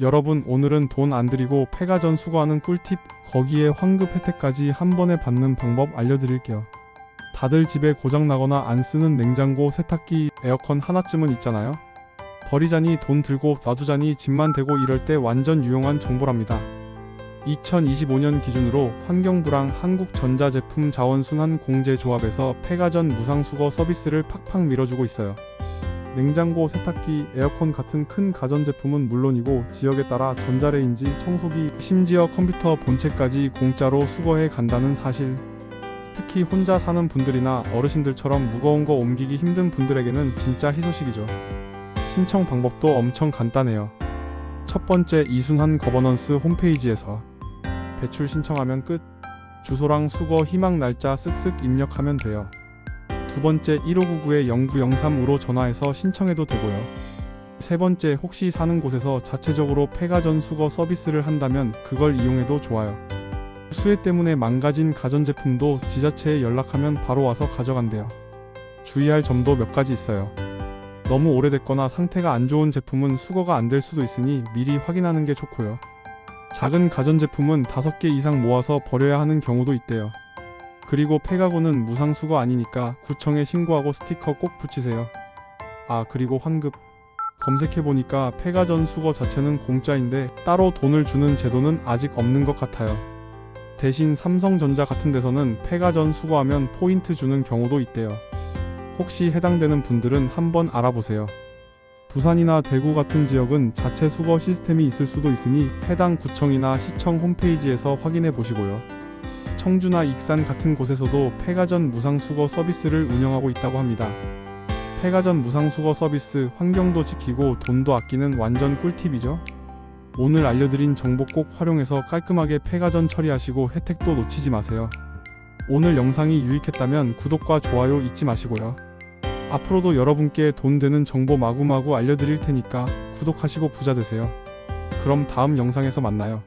여러분 오늘은 돈 안 들이고 폐가전 수거하는 꿀팁 거기에 환급 혜택까지 한 번에 받는 방법 알려드릴게요. 다들 집에 고장 나거나 안 쓰는 냉장고, 세탁기, 에어컨 하나쯤은 있잖아요. 버리자니 돈 들고 놔두자니 집만 대고 이럴 때 완전 유용한 정보랍니다. 2025년 기준으로 환경부랑 한국전자제품자원순환공제조합에서 폐가전 무상수거 서비스를 팍팍 밀어주고 있어요. 냉장고, 세탁기, 에어컨 같은 큰 가전제품은 물론이고 지역에 따라 전자레인지, 청소기, 심지어 컴퓨터 본체까지 공짜로 수거해 간다는 사실. 특히 혼자 사는 분들이나 어르신들처럼 무거운 거 옮기기 힘든 분들에게는 진짜 희소식이죠. 신청 방법도 엄청 간단해요. 첫 번째 이순환 거버넌스 홈페이지에서 배출 신청하면 끝. 주소랑 수거 희망 날짜 쓱쓱 입력하면 돼요. 두 번째 1599-0903으로 전화해서 신청해도 되고요. 세 번째 혹시 사는 곳에서 자체적으로 폐가전 수거 서비스를 한다면 그걸 이용해도 좋아요. 수해 때문에 망가진 가전제품도 지자체에 연락하면 바로 와서 가져간대요. 주의할 점도 몇 가지 있어요. 너무 오래됐거나 상태가 안 좋은 제품은 수거가 안 될 수도 있으니 미리 확인하는 게 좋고요. 작은 가전제품은 5개 이상 모아서 버려야 하는 경우도 있대요. 그리고 폐가구는 무상수거 아니니까 구청에 신고하고 스티커 꼭 붙이세요. 아, 그리고 환급. 검색해보니까 폐가전 수거 자체는 공짜인데 따로 돈을 주는 제도는 아직 없는 것 같아요. 대신 삼성전자 같은 데서는 폐가전 수거하면 포인트 주는 경우도 있대요. 혹시 해당되는 분들은 한번 알아보세요. 부산이나 대구 같은 지역은 자체 수거 시스템이 있을 수도 있으니 해당 구청이나 시청 홈페이지에서 확인해 보시고요. 청주나 익산 같은 곳에서도 폐가전 무상수거 서비스를 운영하고 있다고 합니다. 폐가전 무상수거 서비스 환경도 지키고 돈도 아끼는 완전 꿀팁이죠. 오늘 알려드린 정보 꼭 활용해서 깔끔하게 폐가전 처리하시고 혜택도 놓치지 마세요. 오늘 영상이 유익했다면 구독과 좋아요 잊지 마시고요. 앞으로도 여러분께 돈 되는 정보 마구마구 알려드릴 테니까 구독하시고 부자 되세요. 그럼 다음 영상에서 만나요.